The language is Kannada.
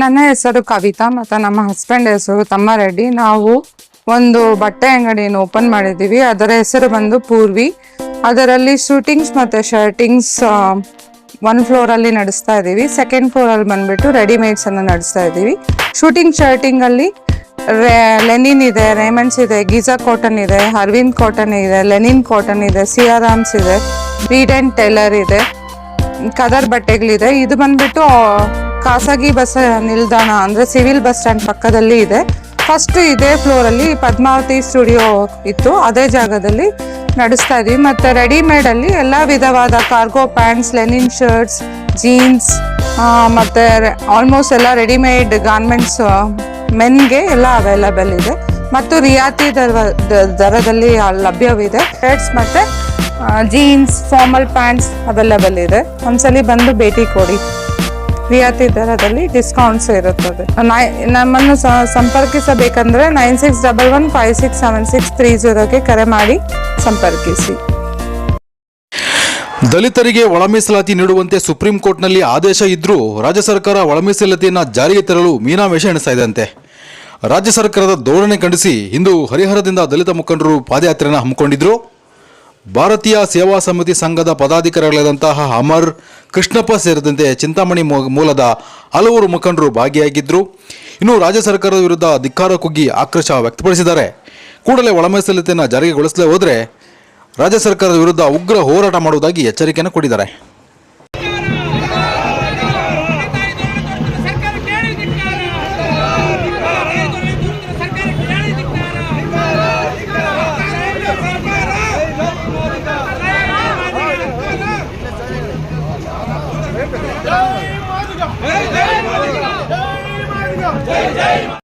ನನ್ನ ಹೆಸರು ಕವಿತಾ ಮತ್ತು ನಮ್ಮ ಹಸ್ಬೆಂಡ್ ಹೆಸರು ತಮ್ಮ ರೆಡ್ಡಿ ನಾವು ಒಂದು ಬಟ್ಟೆ ಅಂಗಡಿಯನ್ನು ಓಪನ್ ಮಾಡಿದ್ದೀವಿ. ಅದರ ಹೆಸರು ಬಂದು ಪೂರ್ವಿ. ಅದರಲ್ಲಿ ಶೂಟಿಂಗ್ಸ್ ಮತ್ತು ಶರ್ಟಿಂಗ್ಸ್ ಒನ್ ಫ್ಲೋರಲ್ಲಿ ನಡೆಸ್ತಾ ಇದ್ದೀವಿ. ಸೆಕೆಂಡ್ ಫ್ಲೋರಲ್ಲಿ ಬಂದುಬಿಟ್ಟು ರೆಡಿಮೇಡ್ಸ್ ಅನ್ನು ನಡೆಸ್ತಾ ಇದ್ದೀವಿ. ಶೂಟಿಂಗ್ ಶರ್ಟಿಂಗಲ್ಲಿ ಲೆನಿನ್ ಇದೆ ರೇಮಂಡ್ಸ್ ಇದೆ ಗೀಜಾ ಕಾಟನ್ ಇದೆ ಅರವಿಂದ್ ಕಾಟನ್ ಇದೆ ಲೆನಿನ್ ಕಾಟನ್ ಇದೆ ಸಿಯಾರಾಮ್ಸ್ ಇದೆ ರೀಡ್ ಆ್ಯಂಡ್ ಟೈಲರ್ ಇದೆ ಕದರ್ ಬಟ್ಟೆಗಳಿದೆ. ಇದು ಬಂದ್ಬಿಟ್ಟು ಖಾಸಗಿ ಬಸ್ ನಿಲ್ದಾಣ, ಅಂದರೆ ಸಿವಿಲ್ ಬಸ್ ಸ್ಟ್ಯಾಂಡ್ ಪಕ್ಕದಲ್ಲಿ ಇದೆ. ಫಸ್ಟ್ ಇದೇ ಫ್ಲೋರಲ್ಲಿ ಪದ್ಮಾವತಿ ಸ್ಟುಡಿಯೋ ಇತ್ತು. ಅದೇ ಜಾಗದಲ್ಲಿ ನಡೆಸ್ತಾ ಇದೀವಿ. ಮತ್ತು ರೆಡಿಮೇಡಲ್ಲಿ ಎಲ್ಲ ವಿಧವಾದ cargo pants linen shirts jeans ಮತ್ತು ಆಲ್ಮೋಸ್ಟ್ ಎಲ್ಲ ರೆಡಿಮೇಡ್ ಗಾರ್ಮೆಂಟ್ಸ್ ಮೆನ್ಗೆ ಎಲ್ಲ ಅವೈಲಬಲ್ ಇದೆ. ಮತ್ತು ರಿಯಾಯಿತಿ ದರ ದರದಲ್ಲಿ ಲಭ್ಯವಿದೆ. ಶರ್ಟ್ಸ್ ಮತ್ತು ಜೀನ್ಸ್ ಫಾರ್ಮಲ್ ಪ್ಯಾಂಟ್ಸ್ ಅವೈಲಬಲ್ ಇದೆ. ಒಂದ್ಸಲಿ ಬಂದು ಭೇಟಿ ಕೊಡಿ. ರಿಯಾಯಿತಿ ದರದಲ್ಲಿ ಡಿಸ್ಕೌಂಟ್ಸ್ ಇರುತ್ತದೆ. ನಮ್ಮನ್ನು ಸಂಪರ್ಕಿಸಬೇಕಂದ್ರೆ nine six double one five six seven six three ಜೀರೋಗೆ ಕರೆ ಮಾಡಿ ಸಂಪರ್ಕಿಸಿ. ದಲಿತರಿಗೆ ಒಳ ಮೀಸಲಾತಿ ನೀಡುವಂತೆ ಸುಪ್ರೀಂ ಕೋರ್ಟ್ನಲ್ಲಿ ಆದೇಶ ಇದ್ರೂ ರಾಜ್ಯ ಸರ್ಕಾರ ಒಳ ಮೀಸಲಾತಿಯನ್ನು ಜಾರಿಗೆ ತರಲು ಮೀನಾವೇಶ ಎಣಿಸ್ತಾ ಇದೆಯಂತೆ ರಾಜ್ಯ ಸರ್ಕಾರದ ಧೋರಣೆ ಖಂಡಿಸಿ ಇಂದು ಹರಿಹರದಿಂದ ದಲಿತ ಮುಖಂಡರು ಪಾದಯಾತ್ರೆಯನ್ನು ಹಮ್ಮಿಕೊಂಡಿದ್ರು. ಭಾರತೀಯ ಸೇವಾ ಸಮಿತಿ ಸಂಘದ ಪದಾಧಿಕಾರಿಗಳಾದಂತಹ ಅಮರ್ ಕೃಷ್ಣಪ್ಪ ಸೇರಿದಂತೆ ಚಿಂತಾಮಣಿ ಮೂಲದ ಹಲವರು ಮುಖಂಡರು ಭಾಗಿಯಾಗಿದ್ದರು ಇನ್ನು ರಾಜ್ಯ ಸರ್ಕಾರದ ವಿರುದ್ಧ ಧಿಕ್ಕಾರ ಕುಗ್ಗಿ ಆಕ್ರೋಶ ವ್ಯಕ್ತಪಡಿಸಿದ್ದಾರೆ. ಕೂಡಲೇ ಒಳ ಜಾರಿಗೆಗೊಳಿಸಲೇ ಹೋದರೆ ರಾಜ್ಯ ಸರ್ಕಾರದ ವಿರುದ್ಧ ಉಗ್ರ ಹೋರಾಟ ಮಾಡುವುದಾಗಿ ಎಚ್ಚರಿಕೆಯನ್ನು ಕೊಟ್ಟಿದ್ದಾರೆ. జై మాదిగం. జై జై మాదిగం. జై జై మాదిగం. జై జై